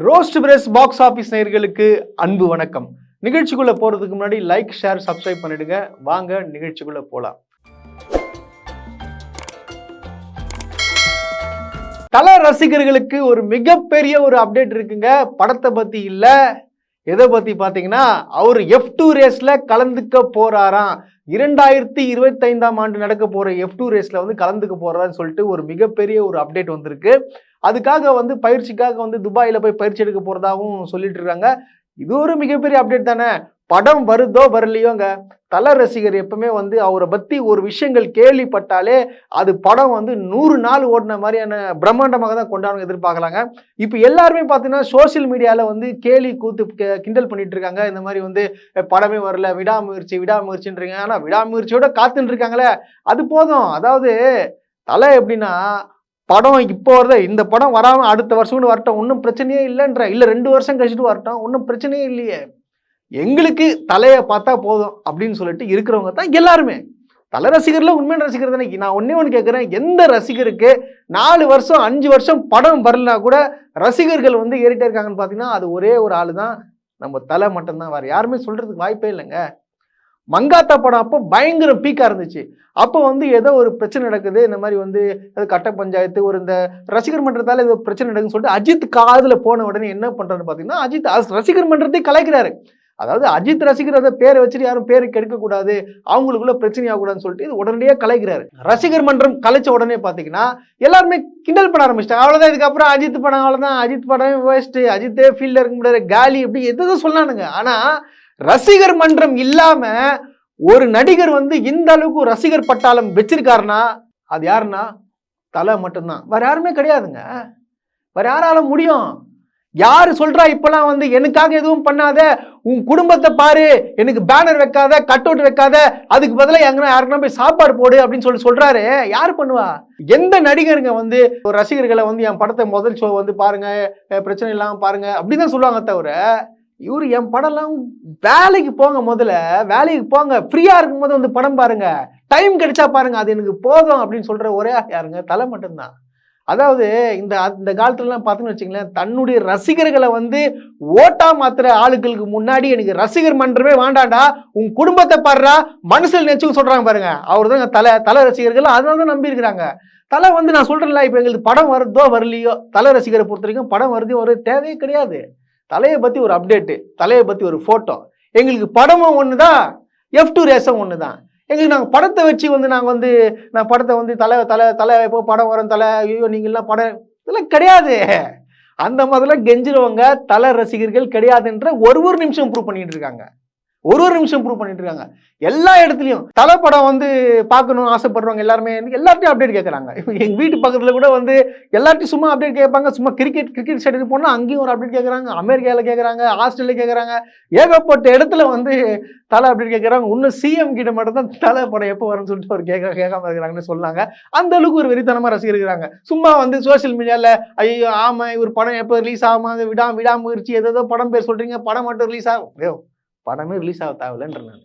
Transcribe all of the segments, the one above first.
Roast press box office நேர்களுக்கு அன்பு வணக்கம். நிகழ்ச்சிக்குள்ள போறதுக்கு முன்னாடி லைக் ஷேர் சப்ஸ்கிரைப் பண்ணிடுங்க. வாங்க நிகழ்ச்சிக்குள்ள போலாம். தல ரசிகர்களுக்கு ஒரு மிகப்பெரிய ஒரு அப்டேட் இருக்குங்க. படத்தை பத்தி இல்ல. எதை பத்தி பாத்தீங்கன்னா அவர் எஃப் டூ ரேஸ்ல கலந்துக்க போறாராம். இரண்டாயிரத்தி இருபத்தைந்தாம் ஆண்டு நடக்க போற எஃப் டூ ரேஸ்ல வந்து கலந்துக்க போறான்னு சொல்லிட்டு ஒரு மிகப்பெரிய ஒரு அப்டேட் வந்திருக்கு. அதுக்காக வந்து பயிற்சிக்காக வந்து துபாயில போய் பயிற்சி எடுக்க போகிறதாகவும் சொல்லிட்டு இருக்காங்க. இது ஒரு மிகப்பெரிய அப்டேட் தானே? படம் வருதோ வரலையோங்க. தல ரசிகர் எப்பவுமே வந்து அவரை பற்றி ஒரு விஷயங்கள் கேள்விப்பட்டாலே அது படம் வந்து நூறு நாள் ஓடின மாதிரியான பிரம்மாண்டமாக தான் கொண்டாடுங்க எதிர்பார்க்கலாங்க. இப்போ எல்லாருமே பார்த்தீங்கன்னா சோஷியல் மீடியாவில் வந்து கேலி கூத்து கி- கிண்டல் பண்ணிட்டு இருக்காங்க. இந்த மாதிரி வந்து படமே வரல விடாமுயற்சி விடாமுயற்சின்றீங்க. ஆனால் விடாமுயற்சியோட காத்துட்டு இருக்காங்களே. அது போதும். அதாவது தலை எப்படின்னா படம் இப்போ வருது இந்த படம் வராமல் அடுத்த வருஷம் கூட வரட்டும் ஒன்றும் பிரச்சனையே இல்லைன்ற இல்லை ரெண்டு வருஷம் கழிச்சுட்டு வரட்டும் ஒன்றும் பிரச்சனையே இல்லையே. எங்களுக்கு தலையை பார்த்தா போதும் அப்படின்னு சொல்லிட்டு இருக்கிறவங்க தான் எல்லாருமே. தலை ரசிகர்ல உண்மையான ரசிகர் தானே. நான் ஒன்னே ஒன்று கேட்குறேன் எந்த ரசிகருக்கு நாலு வருஷம் அஞ்சு வருஷம் படம் வரலனா கூட ரசிகர்கள் வந்து ஏறிட்டே இருக்காங்கன்னு பார்த்தீங்கன்னா அது ஒரே ஒரு ஆளு தான். நம்ம தலை மட்டும்தான். வேறு யாருமே சொல்கிறதுக்கு வாய்ப்பே இல்லைங்க. மங்காத்தா படம் அப்போ பயங்கர பீக்காக இருந்துச்சு. அப்போ வந்து ஏதோ ஒரு பிரச்சனை நடக்குது. இந்த மாதிரி வந்து கட்ட பஞ்சாயத்து ஒரு இந்த ரசிகர் மன்றத்தால் ஏதோ பிரச்சனை நடக்குதுன்னு சொல்லிட்டு அஜித் காதில் போன உடனே என்ன பண்றாருன்னு பார்த்தீங்கன்னா அஜித் அஸ்- ரசிகர் மன்றத்தை கலைக்கிறாரு அதாவது அஜித் ரசிகர் அதை பேரை வச்சுட்டு யாரும் பேரை கெடுக்க கூடாது அவங்களுக்குள்ள பிரச்சனை ஆகக்கூடாதுன்னு சொல்லிட்டு இது உடனடியாக கலைக்கிறாரு ரசிகர் மன்றம் கலைச்ச உடனே பார்த்தீங்கன்னா எல்லாருமே கிண்டல் பண்ண ஆரம்பிச்சிட்டாங்க. அவ்வளோதான் இதுக்கப்புறம் அஜித் படம் அவ்வளோதான் அஜித் படம் வேஸ்ட்டு அஜித்தே ஃபீல்டில் இருக்க முடியாது காலி இப்படி எதோ சொன்னானுங்க. ஆனால் ரசிகர் மன்றம் இல்லாமல் ஒரு நடிகர் வந்து இந்த அளவுக்கு ரசிகர் பட்டாளம் வச்சிருக்காருன்னா அது யாருன்னா? தலை மட்டும்தான். வேற யாருமே கிடையாதுங்க. வேற யாரால முடியும்? யார் சொல்றா இப்பெல்லாம் வந்து எனக்காக எதுவும் பண்ணாத உன் குடும்பத்தை பாரு எனக்கு பேனர் வைக்காத கட் அவுட் வைக்காத அதுக்கு பதிலாக எங்கன்னா யாருக்குன்னா போய் சாப்பாடு போடு அப்படின்னு சொல்லி சொல்றாரு. யார் பண்ணுவா? எந்த நடிகருங்க வந்து ஒரு ரசிகர்களை வந்து என் படத்தை முதல் ஷோ வந்து பாருங்க பிரச்சனை இல்லாமல் பாருங்க அப்படின்னு தான் சொல்லுவாங்க தவிர இவரு என் படம்லாம் வேலைக்கு போங்க முதல்ல வேலைக்கு போங்க ஃப்ரீயா இருக்கும்போது வந்து படம் பாருங்க டைம் கிடைச்சா பாருங்க அது எனக்கு போதும் அப்படின்னு சொல்ற ஒரே யாருங்க தலை மட்டும்தான். அதாவது இந்த இந்த காலத்துலலாம் பார்த்தோன்னு வச்சுங்களேன் தன்னுடைய ரசிகர்களை வந்து ஓட்டா மாத்திர ஆளுகளுக்கு முன்னாடி எனக்கு ரசிகர் மன்றமே வேண்டாண்டா உன் குடும்பத்தை பாடுறா மனசில் நினைச்சு சொல்கிறாங்க பாருங்க. அவர் தான் தலை தலை ரசிகர்கள் அதனால தான் நம்பி இருக்கிறாங்க. தலை வந்து நான் சொல்கிறேன்ல இப்போ எங்களுக்கு படம் வருதோ வரலையோ தலை ரசிகரை பொறுத்த வரைக்கும் படம் வருது ஒரு தேவையே கிடையாது. தலையை பற்றி ஒரு அப்டேட்டு தலையை பற்றி ஒரு ஃபோட்டோ எங்களுக்கு படமும் ஒன்று தான் எஃப் டூ ரேஸும் ஒன்று தான் எங்களுக்கு நாங்கள் படத்தை வச்சு வந்து நாங்கள் வந்து நான் படத்தை வந்து தலை தலை தலை இப்போ படம் வரும் தலை ஐயோ நீங்கள்லாம் படம் இதெல்லாம் கிடையாது. அந்த மாதிரிலாம் கெஞ்சிருவங்க தலை ரசிகர்கள் கிடையாதுன்ற ஒரு ஒரு நிமிஷம் ப்ரூவ் பண்ணிட்டு இருக்காங்க. ஒரு ஒரு நிமிஷம் ப்ரூவ் பண்ணிட்டு இருக்காங்க எல்லா இடத்துலையும் தலை படம் வந்து பார்க்கணும்னு ஆசைப்படுறவங்க எல்லாருமே எல்லார்ட்டையும் அப்டேட் கேட்குறாங்க எங்கள் வீட்டு பக்கத்தில் கூட வந்து எல்லார்ட்டையும் சும்மா அப்டேட் கேட்பாங்க. சும்மா கிரிக்கெட் கிரிக்கெட் ஸ்டேடியம் போனால் அங்கேயும் ஒரு அப்டேட் கேட்குறாங்க அமெரிக்காவில் கேட்குறாங்க ஆஸ்திரேலியா கேட்குறாங்க ஏகப்பட்ட இடத்துல வந்து தலை அப்டேட் கேட்குறாங்க இன்னும் சிஎம் கிட்ட மட்டும் தான் தலை படம் எப்போ வரும்னு சொல்லிட்டு ஒரு கேட்க கேட்காம இருக்கிறாங்கன்னு சொன்னாங்க. அந்த அளவுக்கு ஒரு வெறித்தனமாக ரசிகர் இருக்கிறாங்க. சும்மா வந்து சோஷியல் மீடியாவில் ஐயோ ஆமாம் இவர் படம் எப்போ ரிலீஸ் ஆகுமா? விடாம விடா விடாமுயற்சி ஏதோ படம் பேர் சொல்கிறீங்க படம் மட்டும் ரிலீஸ் ஆகும் ஐயோ படமே ரிலீஸ் ஆக தேவையில்லைன்றேன் நான்.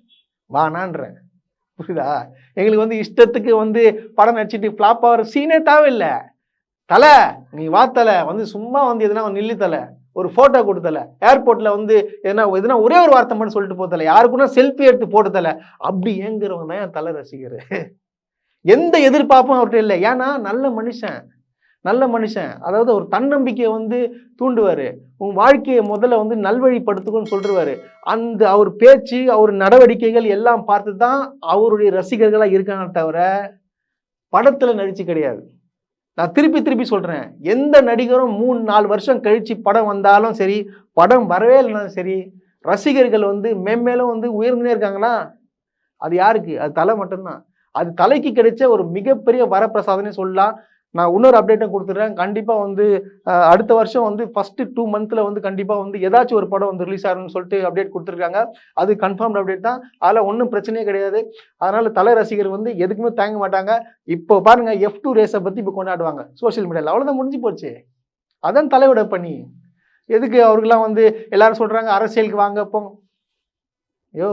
வானான்றேன். புரியுதா? எங்களுக்கு வந்து இஷ்டத்துக்கு வந்து படம் நடிச்சிட்டு ஃப்ளாப் ஆகிற சீனே தேவையில்லை. தலை நீ வாத்தலை வந்து சும்மா வந்து எதுனா நில்லு தலை. ஒரு ஃபோட்டோ கொடுத்தல ஏர்போர்ட்டில் வந்து எதனா எதுனா ஒரே ஒரு வார்த்தை மட்டும் சொல்லிட்டு போத்தல யாருக்குன்னா செல்ஃபி எடுத்து போட்டுத்தல அப்படி ஏங்குறவங்க தான் என் தலை ரசிகர். எந்த எதிர்பார்ப்பும் அவர்கிட்ட இல்லை. ஏன்னா நல்ல மனுஷன். நல்ல மனுஷன். அதாவது ஒரு தன்னம்பிக்கையை வந்து தூண்டுவார். உன் வாழ்க்கையை முதல்ல வந்து நல்வழிப்படுத்துக்குன்னு சொல்லிருவாரு. அந்த அவர் பேச்சு அவர் நடவடிக்கைகள் எல்லாம் பார்த்து தான் அவருடைய ரசிகர்களாக இருக்காங்க தவிர படத்தில் நடிச்சு கிடையாது. நான் திருப்பி திருப்பி சொல்கிறேன் எந்த நடிகரும் மூணு நாலு வருஷம் கழித்து படம் வந்தாலும் சரி படம் வரவே இல்லைனாலும் சரி ரசிகர்கள் வந்து மேம்மேலும் வந்து உயர்ந்துனே இருக்காங்கன்னா அது யாருக்கு? அது தலை மட்டும்தான். அது தலைக்கு கிடைச்ச ஒரு மிகப்பெரிய வரப்பிரசாதனே சொல்லலாம். நான் இன்னொரு அப்டேட்டும் கொடுத்துட்றேன். கண்டிப்பாக வந்து அடுத்த வருஷம் வந்து ஃபஸ்ட்டு டூ மந்த்தில் வந்து கண்டிப்பாக வந்து ஏதாச்சும் ஒரு படம் வந்து ரிலீஸ் ஆகணும்னு சொல்லிட்டு அப்டேட் கொடுத்துருக்காங்க. அது கன்ஃபார்ம்டு அப்டேட் தான். அதில் ஒன்றும் பிரச்சனையே கிடையாது. அதனால் தலை ரசிகர் வந்து எதுக்குமே தாங்க மாட்டாங்க. இப்போ பாருங்கள் எஃப் டூ ரேஸை பற்றி இப்போ கொண்டாடுவாங்க சோஷியல் மீடியாவில் அவ்வளோதான் முடிஞ்சு போச்சு. அதான் தலையோட பணி. எதுக்கு அவருக்கெல்லாம் வந்து எல்லாரும் சொல்கிறாங்க அரசியலுக்கு வாங்க ஐயோ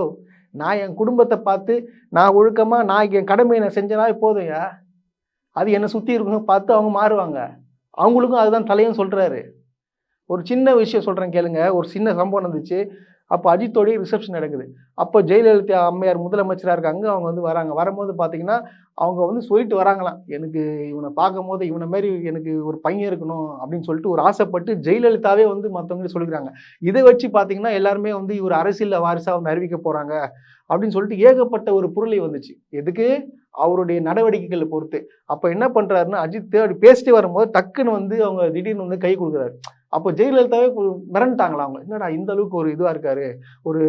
நான் என் குடும்பத்தை பார்த்து நான் ஒழுக்கமாக நான் என் கடமையை நான் செஞ்சனா போதும்யா அது என்னை சுற்றி இருக்கணும் பார்த்து அவங்க மாறுவாங்க. அவங்களுக்கும் அதுதான் தலையும் சொல்கிறாரு ஒரு சின்ன விஷயம் சொல்கிறேன் கேளுங்க. ஒரு சின்ன சம்பவம் நடந்துச்சு. அப்போ அஜித்தோடைய ரிசப்ஷன் நடக்குது. அப்போ ஜெயலலிதா அம்மையார் முதலமைச்சராக இருக்காங்க அவங்க வந்து வராங்க. வரும்போது பார்த்தீங்கன்னா அவங்க வந்து சொல்லிட்டு வராங்களாம். எனக்கு இவனை பார்க்கும்போது இவனை மாதிரி எனக்கு ஒரு பையன் இருக்கணும் அப்படின்னு சொல்லிட்டு ஒரு ஆசைப்பட்டு ஜெயலலிதாவே வந்து மற்றவங்களுக்கு சொல்லிக்கிறாங்க. இதை வச்சு பார்த்தீங்கன்னா எல்லாருமே வந்து இவர் அரசியலில் வாரிசாக வந்து அறிவிக்க போகிறாங்க அப்படின்னு சொல்லிட்டு ஏகப்பட்ட ஒரு பொருளை வந்துச்சு. எதுக்கு? அவருடைய நடவடிக்கைகளை பொறுத்து. அப்போ என்ன பண்ணுறாருன்னா அஜித் அப்படி பேசிட்டு வரும்போது டக்குன்னு வந்து அவங்க திடீர்னு வந்து கை கொடுக்குறாரு. அப்போ ஜெயலலிதாவே மிரண்டுட்டாங்களா அவங்க? என்னடா இந்த அளவுக்கு ஒரு இதுவாக இருக்காரு? ஒரு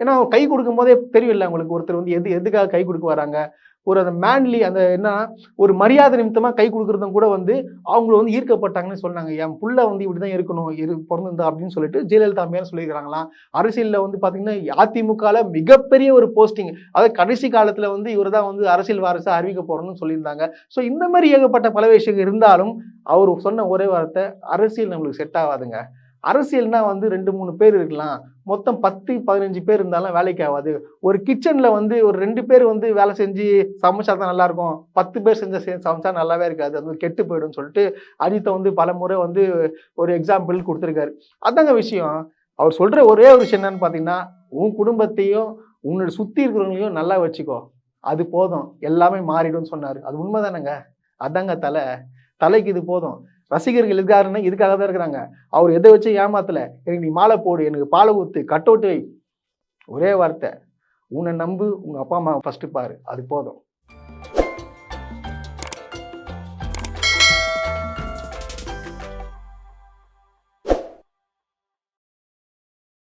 ஏன்னா அவங்க கை கொடுக்கும் போதே தெரியல அவங்களுக்கு. ஒருத்தர் வந்து எது எதுக்காக கை கொடுக்க வராங்க? ஒரு அந்த மேன்லி அந்த என்ன ஒரு மரியாதை நிமித்தமாக கை கொடுக்குறதும் கூட வந்து அவங்கள வந்து ஈர்க்கப்பட்டாங்கன்னு சொன்னாங்க. என் புள்ள வந்து இப்படி தான் இருக்கணும் இரு பிறந்திருந்தா அப்படின்னு சொல்லிட்டு ஜெயலலிதா அம்மையார் சொல்லியிருக்காங்களாம் அரசியலில் வந்து பார்த்தீங்கன்னா அதிமுகவில் மிகப்பெரிய ஒரு போஸ்டிங் அதாவது கடைசி காலத்தில் வந்து இவர் தான் வந்து அரசியல் வாரிசாக அறிவிக்க போகிறோம்னு சொல்லியிருந்தாங்க. ஸோ இந்த மாதிரி ஏகப்பட்ட பல விஷயங்கள் இருந்தாலும் அவர் சொன்ன ஒரே வார்த்தை அரசியல் நம்மளுக்கு செட் ஆகாதுங்க. அரசியல்னா வந்து ரெண்டு மூணு பேர் இருக்கலாம். மொத்தம் பத்து பதினஞ்சு பேர் இருந்தாலும் வேலைக்கு ஆகாது. ஒரு கிச்சனில் வந்து ஒரு ரெண்டு பேர் வந்து வேலை செஞ்சு சமைச்சா தான் நல்லாயிருக்கும். பத்து பேர் செஞ்ச சமைச்சா நல்லாவே இருக்காது. அது கெட்டு போயிடும்னு சொல்லிட்டு அஜித்தை வந்து பல முறை வந்து ஒரு எக்ஸாம்பிள் கொடுத்துருக்காரு. அதாங்க விஷயம். அவர் சொல்கிற ஒரே ஒரு விஷயம் என்னன்னு பார்த்தீங்கன்னா உன் குடும்பத்தையும் உன்னோட சுற்றி இருக்கிறவங்களையும் நல்லா வச்சுக்கோ. அது போதும். எல்லாமே மாறிடும்னு சொன்னார். அது உண்மைதானேங்க? அதாங்க தலை. தலைக்கு இது போதும். ரசிகர்கள் இருக்காருன்னா இதுக்காக தான் இருக்கிறாங்க? அவர் எதை வச்சு ஏமாத்தல. எனக்கு நீ மாலை போடு எனக்கு பாலை ஊத்து கட் அவுட் ஒரே வார்த்தை. உன்னை நம்பு உங்க அப்பா அம்மா ஃபர்ஸ்ட் பாரு. அது போதும்.